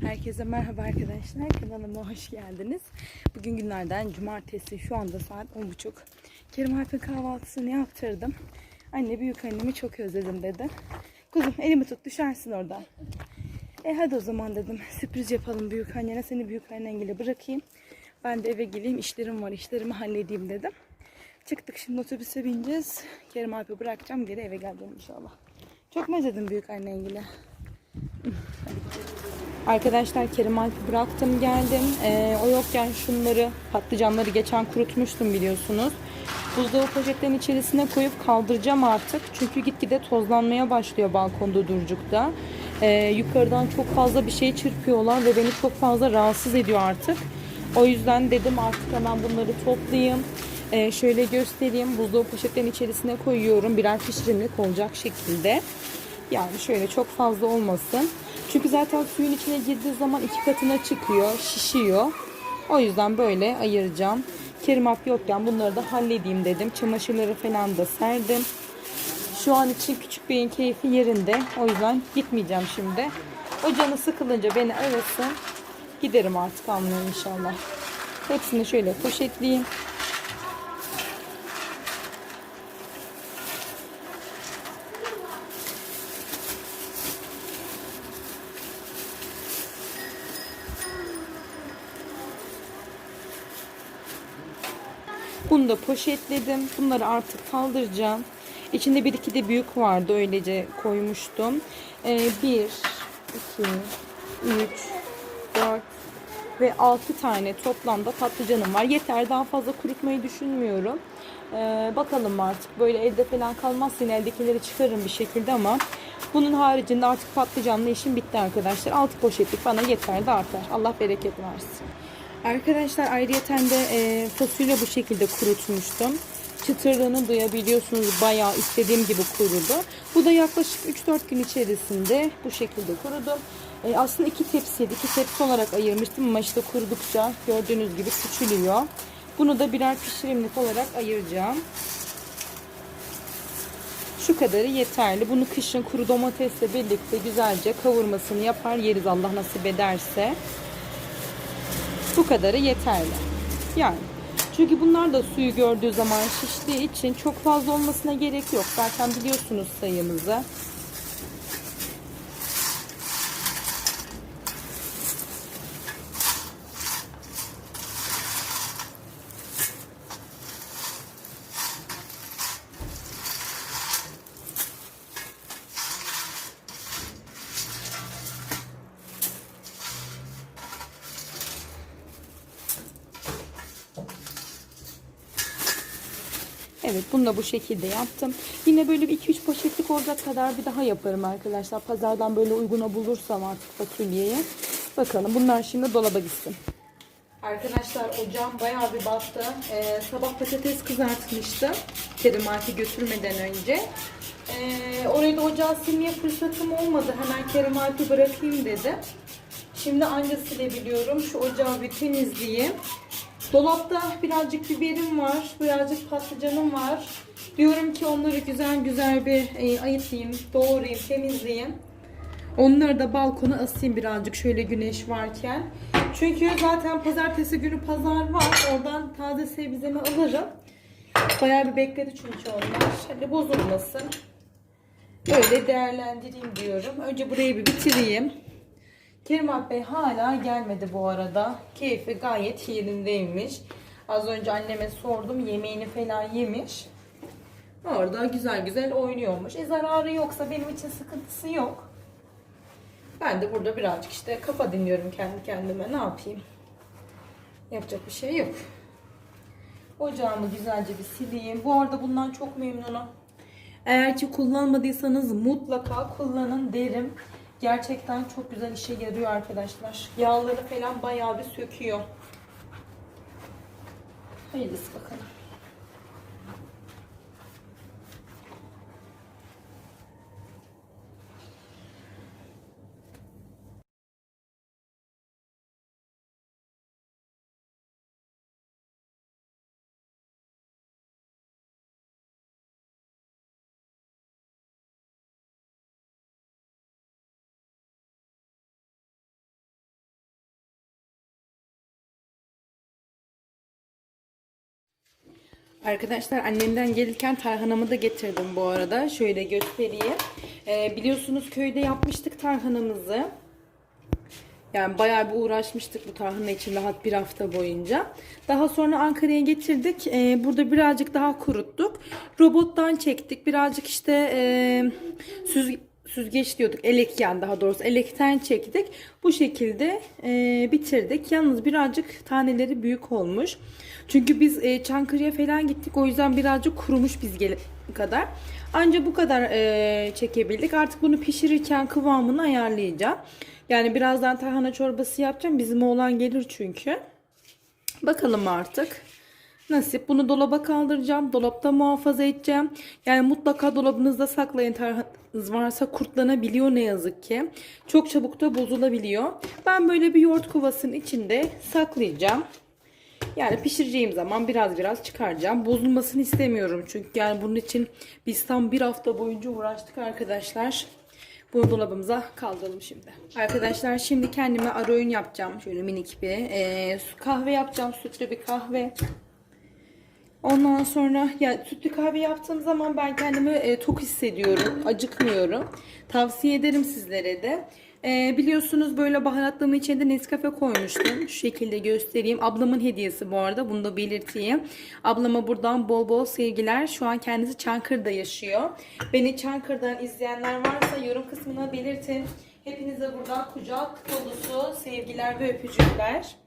Herkese merhaba arkadaşlar. Kanalıma hoş geldiniz. Bugün günlerden cumartesi. Şu anda saat 10.30. Kerim Alp'in kahvaltısını yaptırdım. Anne büyük annemi çok özledim dedi. Kuzum elimi tut düşersin oradan. E hadi o zaman dedim. Sürpriz yapalım büyük annene. Seni büyük annengiyle bırakayım. Ben de eve geleyim. işlerim var. işlerimi halledeyim dedim. Çıktık şimdi otobüse bineceğiz. Kerim Alp'i bırakacağım. Geri eve geleceğim inşallah. Çok mu özledim büyük annengiyle? Arkadaşlar Kerim Alp'i bıraktım geldim. Ee, o yokken şunları patlıcanları geçen kurutmuştum biliyorsunuz. Buzdolabı poşetlerin içerisine koyup kaldıracağım artık. Çünkü gitgide tozlanmaya başlıyor balkonda durcukta. Ee, yukarıdan çok fazla bir şey çırpıyorlar ve beni çok fazla rahatsız ediyor artık. O yüzden dedim artık hemen bunları toplayayım. Ee, şöyle göstereyim. Buzdolabı poşetlerin içerisine koyuyorum. Birer pişirimlik olacak şekilde. Yani şöyle çok fazla olmasın. Çünkü zaten suyun içine girdiği zaman iki katına çıkıyor, şişiyor. O yüzden böyle ayıracağım. Kerim Alp yokken bunları da halledeyim dedim. Çamaşırları falan da serdim. Şu an için küçük beyin keyfi yerinde. O yüzden gitmeyeceğim şimdi. O canı sıkılınca beni arasın. Giderim artık almaya inşallah. Hepsini şöyle poşetleyeyim. Bunu da poşetledim. Bunları artık kaldıracağım. İçinde bir iki de büyük vardı. Öylece koymuştum. Ee, bir, iki, üç, dört ve altı tane toplamda patlıcanım var. Yeter. Daha fazla kurutmayı düşünmüyorum. Ee, bakalım artık. Böyle elde falan kalmaz. Yine eldekileri çıkarırım bir şekilde ama bunun haricinde artık patlıcanlı işim bitti arkadaşlar. Altı poşetlik bana yeter de artar. Allah bereket versin. Arkadaşlar ayrıyeten de e, fasulye bu şekilde kurutmuştum. Çıtırlığını duyabiliyorsunuz. Bayağı istediğim gibi kurudu. Bu da yaklaşık 3-4 gün içerisinde bu şekilde kurudu. E, aslında iki tepsiydi. iki tepsi olarak ayırmıştım ama işte kurudukça gördüğünüz gibi küçülüyor. Bunu da birer pişirimlik olarak ayıracağım. Şu kadarı yeterli. Bunu kışın kuru domatesle birlikte güzelce kavurmasını yapar yeriz Allah nasip ederse. Bu kadarı yeterli. Yani çünkü bunlar da suyu gördüğü zaman şiştiği için çok fazla olmasına gerek yok. Zaten biliyorsunuz sayımızı. Evet bunu da bu şekilde yaptım. Yine böyle bir 2-3 poşetlik olacak kadar bir daha yaparım arkadaşlar. Pazardan böyle uyguna bulursam artık fasulyeyi. Bakalım bunlar şimdi dolaba gitsin. Arkadaşlar ocağım bayağı bir battı. Ee, sabah patates kızartmıştım. Kerim Alp'i götürmeden önce. Ee, orayı da ocağı silmeye fırsatım olmadı. Hemen Kerim Alp'i bırakayım dedim. Şimdi anca silebiliyorum. Şu ocağı bir temizleyeyim. Dolapta birazcık biberim var. Birazcık patlıcanım var. Diyorum ki onları güzel güzel bir e, doğrayayım, temizleyeyim. Onları da balkona asayım birazcık şöyle güneş varken. Çünkü zaten pazartesi günü pazar var. Oradan taze sebzemi alırım. Bayağı bir bekledi çünkü onlar. Hadi bozulmasın. Böyle değerlendireyim diyorum. Önce burayı bir bitireyim. Kerim Alp Bey hala gelmedi bu arada. Keyfi gayet yerindeymiş. Az önce anneme sordum. Yemeğini falan yemiş. Orada güzel güzel oynuyormuş. E zararı yoksa benim için sıkıntısı yok. Ben de burada birazcık işte kafa dinliyorum kendi kendime. Ne yapayım? Yapacak bir şey yok. Ocağımı güzelce bir sileyim. Bu arada bundan çok memnunum. Eğer ki kullanmadıysanız mutlaka kullanın derim. Gerçekten çok güzel işe yarıyor arkadaşlar. Yağları falan bayağı bir söküyor. Hayırlısı bakalım. Arkadaşlar annemden gelirken tarhanamı da getirdim bu arada. Şöyle göstereyim. Ee, biliyorsunuz köyde yapmıştık tarhanamızı. Yani bayağı bir uğraşmıştık bu tarhana için rahat bir hafta boyunca. Daha sonra Ankara'ya getirdik. Ee, burada birazcık daha kuruttuk. Robottan çektik. Birazcık işte e, süz, süzgeç diyorduk. Elek yani daha doğrusu elekten çektik. Bu şekilde e, bitirdik. Yalnız birazcık taneleri büyük olmuş. Çünkü biz e, Çankırı'ya falan gittik. O yüzden birazcık kurumuş biz kadar. Ancak bu kadar e, çekebildik. Artık bunu pişirirken kıvamını ayarlayacağım. Yani birazdan tarhana çorbası yapacağım. Bizim oğlan gelir çünkü. Bakalım artık. Nasip. Bunu dolaba kaldıracağım. Dolapta muhafaza edeceğim. Yani mutlaka dolabınızda saklayın. Tarhananız varsa kurtlanabiliyor ne yazık ki. Çok çabuk da bozulabiliyor. Ben böyle bir yoğurt kovasının içinde saklayacağım. Yani pişireceğim zaman biraz biraz çıkaracağım. Bozulmasını istemiyorum çünkü yani bunun için biz tam bir hafta boyunca uğraştık arkadaşlar. Bunu dolabımıza kaldıralım şimdi. Arkadaşlar şimdi kendime ara öğün yapacağım. Şöyle minik bir ee, kahve yapacağım. Sütlü bir kahve. Ondan sonra ya sütlü kahve yaptığım zaman ben kendimi e, tok hissediyorum. Acıkmıyorum. Tavsiye ederim sizlere de. E, biliyorsunuz böyle baharatlığımın içinde Nescafe koymuştum. Şu şekilde göstereyim. Ablamın hediyesi bu arada. Bunu da belirteyim. Ablama buradan bol bol sevgiler. Şu an kendisi Çankırı'da yaşıyor. Beni Çankırı'dan izleyenler varsa yorum kısmına belirtin. Hepinize buradan kucak dolusu sevgiler ve öpücükler.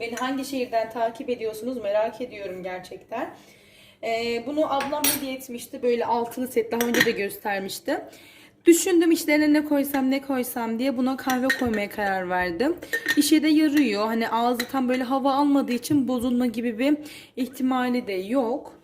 Beni hangi şehirden takip ediyorsunuz merak ediyorum gerçekten. Ee, bunu ablam hediye etmişti. Böyle altılı set daha önce de göstermişti. Düşündüm içlerine ne koysam ne koysam diye buna kahve koymaya karar verdim. İşe de yarıyor. Hani ağzı tam böyle hava almadığı için bozulma gibi bir ihtimali de yok.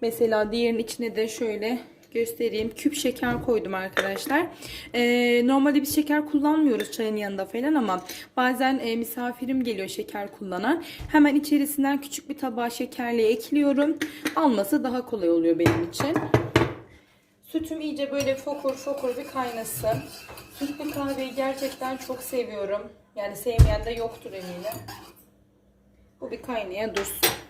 Mesela diğerinin içine de şöyle göstereyim. Küp şeker koydum arkadaşlar. Ee, normalde biz şeker kullanmıyoruz çayın yanında falan ama bazen e, misafirim geliyor şeker kullanan. Hemen içerisinden küçük bir tabağa şekerli ekliyorum. Alması daha kolay oluyor benim için. Sütüm iyice böyle fokur fokur bir kaynasın. Sütlü kahveyi gerçekten çok seviyorum. Yani sevmeyen de yoktur eminim. Bu bir kaynaya dursun.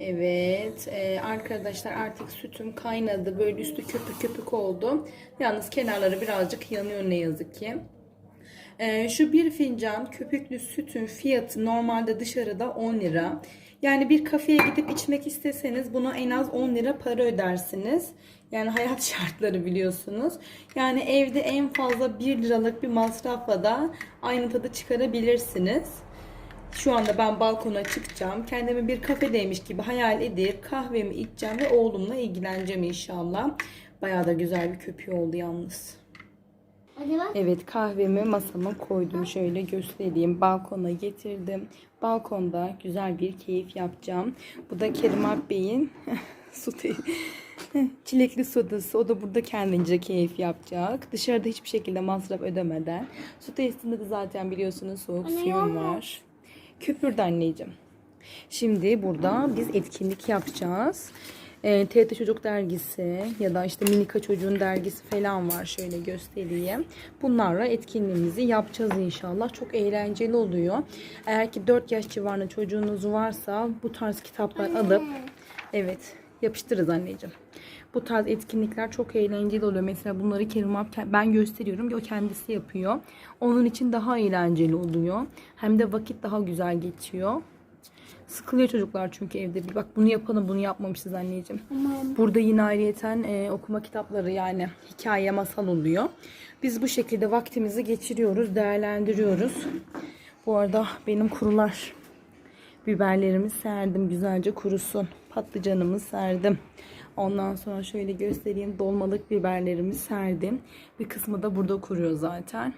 Evet e, arkadaşlar artık sütüm kaynadı. Böyle üstü köpük köpük oldu. Yalnız kenarları birazcık yanıyor ne yazık ki. E, şu bir fincan köpüklü sütün fiyatı normalde dışarıda 10 lira. Yani bir kafeye gidip içmek isteseniz buna en az 10 lira para ödersiniz. Yani hayat şartları biliyorsunuz. Yani evde en fazla 1 liralık bir masrafla da aynı tadı çıkarabilirsiniz. Şu anda ben balkona çıkacağım. Kendimi bir kafedeymiş gibi hayal edip kahvemi içeceğim ve oğlumla ilgileneceğim inşallah. Bayağı da güzel bir köpüğü oldu yalnız. Evet kahvemi masama koydum. Şöyle göstereyim. Balkona getirdim. Balkonda güzel bir keyif yapacağım. Bu da Kerim Bey'in su çilekli sodası. O da burada kendince keyif yapacak. Dışarıda hiçbir şekilde masraf ödemeden. Su testinde de zaten biliyorsunuz soğuk suyum var. Köpürdü anneciğim. Şimdi burada biz etkinlik yapacağız. E, TRT Çocuk Dergisi ya da işte Minika Çocuğun dergisi falan var. Şöyle göstereyim. Bunlarla etkinliğimizi yapacağız inşallah. Çok eğlenceli oluyor. Eğer ki 4 yaş civarında çocuğunuz varsa bu tarz kitaplar alıp evet yapıştırırız anneciğim. Bu tarz etkinlikler çok eğlenceli oluyor. Mesela bunları Kerim abi ben gösteriyorum. O kendisi yapıyor. Onun için daha eğlenceli oluyor. Hem de vakit daha güzel geçiyor. Sıkılıyor çocuklar çünkü evde. Bir bak bunu yapalım bunu yapmamışız anneciğim. Tamam. Burada yine ayrıyeten e, okuma kitapları yani hikaye masal oluyor. Biz bu şekilde vaktimizi geçiriyoruz, değerlendiriyoruz. Bu arada benim kurular biberlerimi serdim güzelce kurusun. Patlıcanımı serdim. Ondan sonra şöyle göstereyim dolmalık biberlerimi serdim. Bir kısmı da burada kuruyor zaten.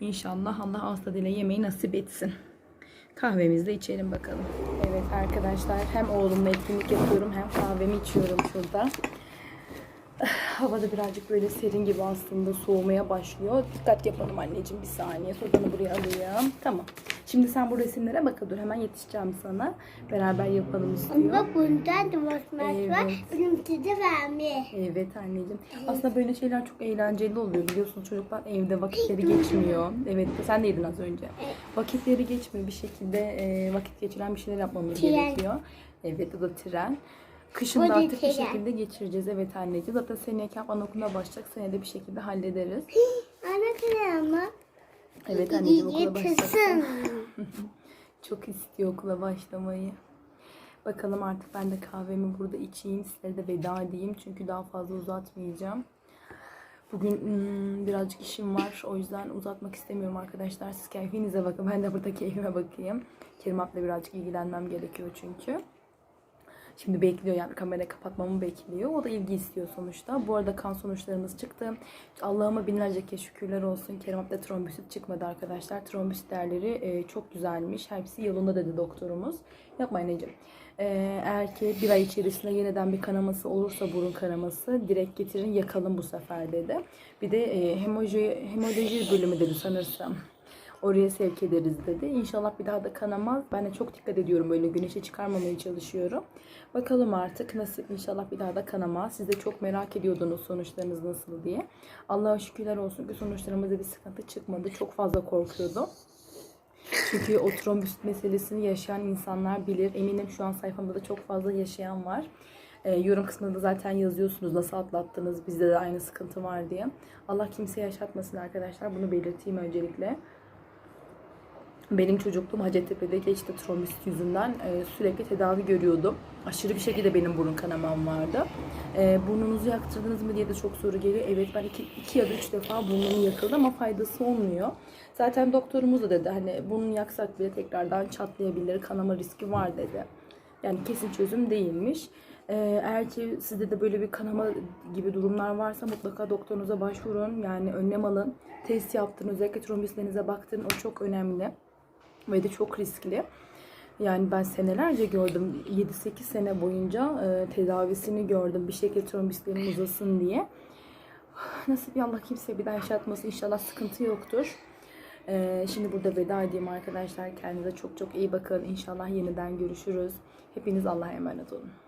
İnşallah Allah hasta dile yemeği nasip etsin. Kahvemizi de içelim bakalım. Evet arkadaşlar hem oğlumla etkinlik yapıyorum hem kahvemi içiyorum şurada. Hava da birazcık böyle serin gibi aslında soğumaya başlıyor. Dikkat yapalım anneciğim bir saniye. Sodanı buraya alayım. Tamam. Şimdi sen bu resimlere bak dur hemen yetişeceğim sana. Beraber yapalım istiyor. Bak bundan da basmak Evet. var. Benimki de vermiş. Evet anneciğim. Aslında böyle şeyler çok eğlenceli oluyor biliyorsunuz çocuklar evde vakitleri geçmiyor. Evet sen de yedin az önce. Vakitleri geçmiyor bir şekilde e, vakit geçiren bir şeyler yapmamız Tren. gerekiyor. Evet o da tren. Kışın da artık bir şekilde geçireceğiz. Evet anneciğim. Zaten seneye kamp anaokuluna başlayacak. Senede bir şekilde hallederiz. Ana krema. Evet anneciğim okula başlayacak. Çok istiyor okula başlamayı. Bakalım artık ben de kahvemi burada içeyim. Size de veda edeyim. Çünkü daha fazla uzatmayacağım. Bugün hmm, birazcık işim var. O yüzden uzatmak istemiyorum arkadaşlar. Siz keyfinize bakın. Ben de burada keyfime bakayım. Kerim birazcık ilgilenmem gerekiyor çünkü. Şimdi bekliyor yani kamerayı kapatmamı bekliyor. O da ilgi istiyor sonuçta. Bu arada kan sonuçlarımız çıktı. Allah'ıma binlerce kez şükürler olsun. Kerim abla trombüsit çıkmadı arkadaşlar. Trombüsit değerleri e, çok güzelmiş. Hepsi yolunda dedi doktorumuz. Yapma anneciğim. E, eğer ki bir ay içerisinde yeniden bir kanaması olursa burun kanaması direkt getirin yakalım bu sefer dedi. Bir de e, hemoji, hemoloji bölümü dedi sanırsam. Oraya sevk ederiz dedi. İnşallah bir daha da kanamaz. Ben de çok dikkat ediyorum böyle güneşe çıkarmamaya çalışıyorum. Bakalım artık nasip inşallah bir daha da kanamaz. Siz de çok merak ediyordunuz sonuçlarınız nasıl diye. Allah'a şükürler olsun ki sonuçlarımızda bir sıkıntı çıkmadı. Çok fazla korkuyordum. Çünkü o trombüsit meselesini yaşayan insanlar bilir. Eminim şu an sayfamda da çok fazla yaşayan var. Ee, yorum kısmında zaten yazıyorsunuz nasıl atlattınız bizde de aynı sıkıntı var diye. Allah kimseye yaşatmasın arkadaşlar. Bunu belirteyim öncelikle. Benim çocukluğum Hacettepe'de geçti trombosit yüzünden e, sürekli tedavi görüyordum. Aşırı bir şekilde benim burun kanamam vardı. E, burnunuzu yaktırdınız mı diye de çok soru geliyor. Evet ben iki, iki ya da üç defa burnum yakıldı ama faydası olmuyor. Zaten doktorumuz da dedi hani burnunu yaksak bile tekrardan çatlayabilir, kanama riski var dedi. Yani kesin çözüm değilmiş. Ee, eğer ki sizde de böyle bir kanama gibi durumlar varsa mutlaka doktorunuza başvurun. Yani önlem alın. Test yaptırın. Özellikle trombositlerinize baktırın. O çok önemli. Ve de çok riskli. Yani ben senelerce gördüm. 7-8 sene boyunca e, tedavisini gördüm. Bir şekilde trombositlerim uzasın diye. Nasip Allah kimseye bir daha yaşatmasın. İnşallah sıkıntı yoktur. Ee, şimdi burada veda edeyim arkadaşlar. Kendinize çok çok iyi bakın. İnşallah yeniden görüşürüz. Hepiniz Allah'a emanet olun.